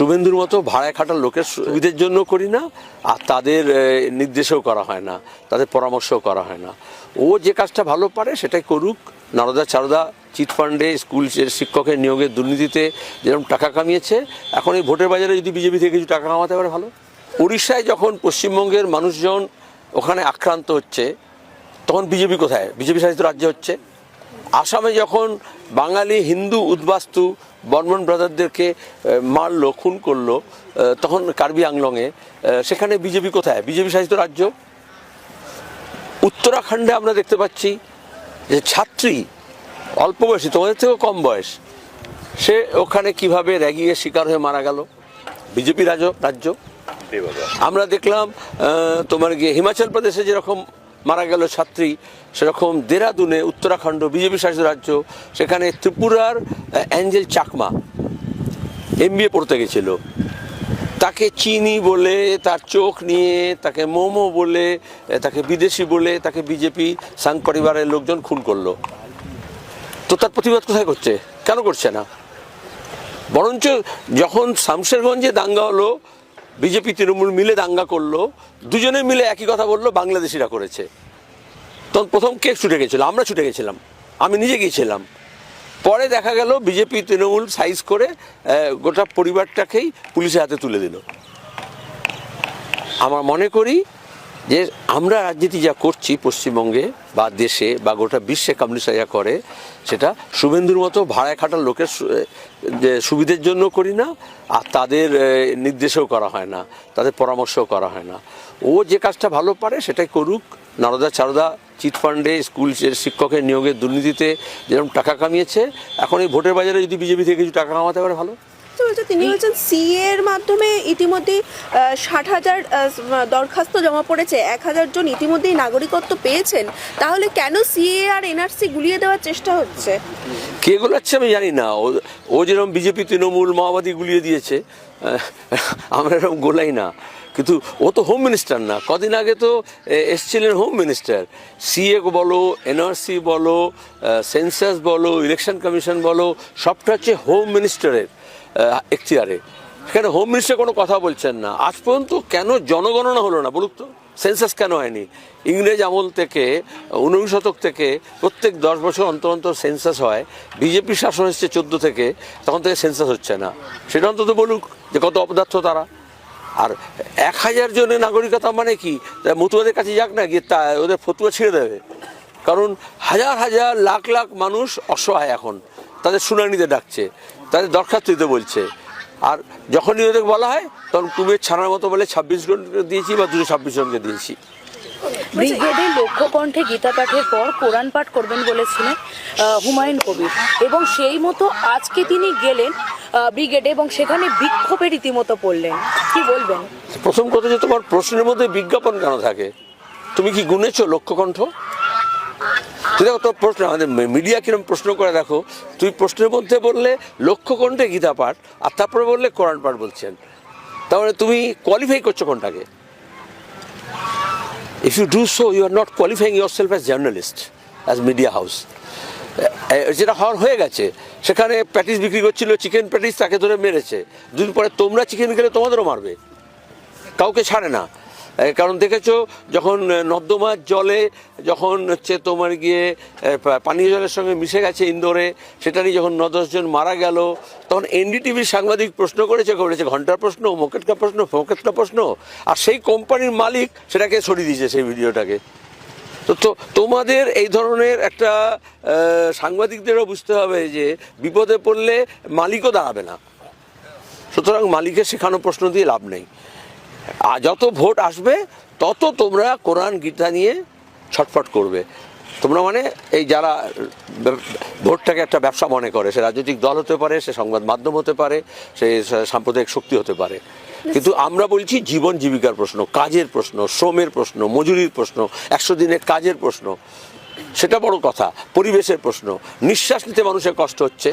শুভেন্দুর মতো ভাড়ায় খাটার লোকের সুবিধের জন্য করি না, আর তাদের নির্দেশেও করা হয় না, তাদের পরামর্শও করা হয় না। ও যে কাজটা ভালো পারে সেটাই করুক। নারদা চারদা চিটফান্ডে স্কুল শিক্ষকের নিয়োগের দুর্নীতিতে যেরকম টাকা কামিয়েছে, এখন এই ভোটের বাজারে যদি বিজেপি থেকে কিছু টাকা কামাতে পারে ভালো। উড়িষ্যায় যখন পশ্চিমবঙ্গের মানুষজন ওখানে আক্রান্ত হচ্ছে, তখন বিজেপি কোথায়? বিজেপি শাসিত রাজ্য হচ্ছে। আসামে যখন বাঙালি হিন্দু উদ্বাস্তু বর্মন ব্রাদারদেরকে মারলো খুন করল তখন কার্বি আংলংয়ে সেখানে বিজেপি কোথায়? বিজেপি শাসিত রাজ্য? উত্তরাখণ্ডে আমরা দেখতে পাচ্ছি যে ছাত্রী অল্প বয়সী তোমাদের থেকেও কম বয়স সে ওখানে কীভাবে র্যাগিংয়ের শিকার হয়ে মারা গেল? বিজেপি রাজ্য রাজ্য? আমরা দেখলাম তোমার গিয়ে হিমাচল প্রদেশে যেরকম মারা গেল ছাত্রী। সেরকম দেরাদুনে উত্তরাখণ্ড বিজেপি শাসিত রাজ্য, সেখানে ত্রিপুরার অ্যাঞ্জেল চাকমা এম পড়তে গেছিল। তাকে চিনি বলে, তার চোখ নিয়ে, তাকে মোমো বলে, তাকে বিদেশি বলে, তাকে বিজেপি সাং পরিবারের লোকজন খুন করল। তো তার প্রতিবাদ কোথায় করছে? কেন করছে না? বরঞ্চ যখন শামশেরগঞ্জে দাঙ্গা হলো বিজেপি তৃণমূল মিলে দাঙ্গা করল, দুজনে মিলে একই কথা বলল, বাংলাদেশিরা করেছে। তখন প্রথম কে ছুটে গেছিল? আমরা ছুটে গেছিলাম। আমি নিজে গিয়েছিলাম। পরে দেখা গেল বিজেপি তৃণমূল সাইজ করে গোটা পরিবারটাকেই পুলিশের হাতে তুলে দিল। আমার মনে করি যে আমরা রাজনীতি যা করছি পশ্চিমবঙ্গে বা দেশে বা গোটা বিশ্বে কমিউনিস্টরা যা করে, সেটা শুভেন্দুর মতো ভাড়ায় খাটার লোকের সুবিধের জন্য করি না, আর তাদের নির্দেশেও করা হয় না, তাদের পরামর্শও করা হয় না। ও যে কাজটা ভালো পারে সেটাই করুক। নারদা চারদা চিটফান্ডে স্কুল শিক্ষকের নিয়োগের দুর্নীতিতে যেরকম টাকা কামিয়েছে, এখন এই ভোটের বাজারে যদি বিজেপি থেকে কিছু টাকা কামাতে পারে ভালো। বলছে তিনি বলছেন সিএ এর মাধ্যমে ইতিমধ্যে ষাট হাজার দরখাস্ত জমা পড়েছে। এক হাজার জন ইতিমধ্যেই নাগরিকত্ব পেয়েছেন। তাহলে কেন সিএ আর এনআরসি গুলিয়ে দেওয়ার চেষ্টা হচ্ছে? কে গোলাচ্ছে আমি জানি না। ও যেরকম বিজেপি তৃণমূল মাওবাদী গুলিয়ে দিয়েছে আমরা এরকম গোলাই না। কিন্তু ও তো হোম মিনিস্টার না। কদিন আগে তো এসছিলেন হোম মিনিস্টার সিএ বলো এনআরসি বলো সেন্সাস বলো ইলেকশন কমিশন বলো সবটা হচ্ছে হোম মিনিস্টারের এখতিয়ারে। এখানে হোম মিনিস্টার কোনো কথা বলছেন না। আজ পর্যন্ত কেন জনগণনা হলো না বলুক তো? সেন্সাস কেন হয়নি? ইংরেজ আমল থেকে, ঊনবিংশ শতক থেকে প্রত্যেক দশ বছর অন্তর অন্তর সেন্সাস হয়। বিজেপি শাসন এসছে চোদ্দ থেকে, তখন থেকে সেন্সাস হচ্ছে না। সেটা অন্তত বলুক যে কত অপদার্থ তারা। আর এক হাজার জনের নাগরিকতা মানে কি? মতুয়াদের কাছে যাক না, গিয়ে তা ওদের ফতুয়া ছেড়ে দেবে। কারণ হাজার হাজার লাখ লাখ মানুষ অসহায় এখন। তাদের শুনানিতে ডাকছে। তাদের দরখাস্ত দিতে বলছে। আর যখনই ওদের বলা হয় তখন কুমির ছানার মতো বলে ছাব্বিশ জনকে দিয়েছি বা দুশো ছাব্বিশ জনকে দিয়েছি। ব্রিগেডে লক্ষ্যকণ্ঠে গীতা পাঠের পর কোরআন পাঠ করবেন বলেছিলেন হুমায়ুন কবির। এবং সেই মতো আজকে তিনি গেলেন ব্রিগেডে এবং সেখানে বিক্ষোভে রীতিমতো পড়লেন। কি বলবেন? প্রথম কথা যে তোমার প্রশ্নের মধ্যে বিজ্ঞাপন কেন থাকে? তুমি কি গুনেছো লক্ষ্যকণ্ঠ? তুই দেখো তোর প্রশ্ন, আমাদের মিডিয়া কিরম প্রশ্ন করে দেখো। তুই প্রশ্নের মধ্যে বললে লক্ষ্যকণ্ঠে গীতা পাঠ, আর তারপরে বললে কোরআন পাঠ বলছেন। তাহলে তুমি কোয়ালিফাই করছ কোনটাকে? If you do so you are not qualifying yourself as journalist as media house যেটা হওয়ার হয়ে গেছে, সেখানে প্যাটিস বিক্রি করছিল চিকেন প্যাটিস তাকে ধরে মেরেছে। দুদিন পরে তোমরা চিকেন খেলে তোমাদেরও মারবে। কাউকে ছাড়ে না। কারণ দেখেছ, যখন নর্দমার জলে যখন হচ্ছে তোমার গিয়ে পানীয় জলের সঙ্গে মিশে গেছে ইন্দোরে, সেটা নিয়ে যখন ন দশজন মারা গেল, তখন এনডিটিভির সাংবাদিক প্রশ্ন করেছে করেছে, ঘণ্টার প্রশ্ন, মোকেটকা প্রশ্ন ফোকেটকা প্রশ্ন? আর সেই কোম্পানির মালিক সেটাকে সরিয়ে দিয়েছে সেই ভিডিওটাকে। তো তোমাদের এই ধরনের একটা সাংবাদিকদেরও বুঝতে হবে যে বিপদে পড়লে মালিকও দাঁড়াবে না। সুতরাং মালিকের শেখানো প্রশ্ন দিয়ে লাভ নেই। যত ভোট আসবে, তত তোমরা কোরআন গীতা নিয়ে ছটফট করবে। তোমরা মানে এই যারা ভোটটাকে একটা ব্যবসা মনে করে, সে রাজনৈতিক দল হতে পারে, সে সংবাদ মাধ্যম হতে পারে, সে সাম্প্রদায়িক শক্তি হতে পারে। কিন্তু আমরা বলছি জীবন জীবিকার প্রশ্ন, কাজের প্রশ্ন, শ্রমের প্রশ্ন, মজুরির প্রশ্ন, একশো দিনের কাজের প্রশ্ন। সেটা বড় কথা, পরিবেশের প্রশ্ন। নিঃশ্বাস নিতে মানুষের কষ্ট হচ্ছে।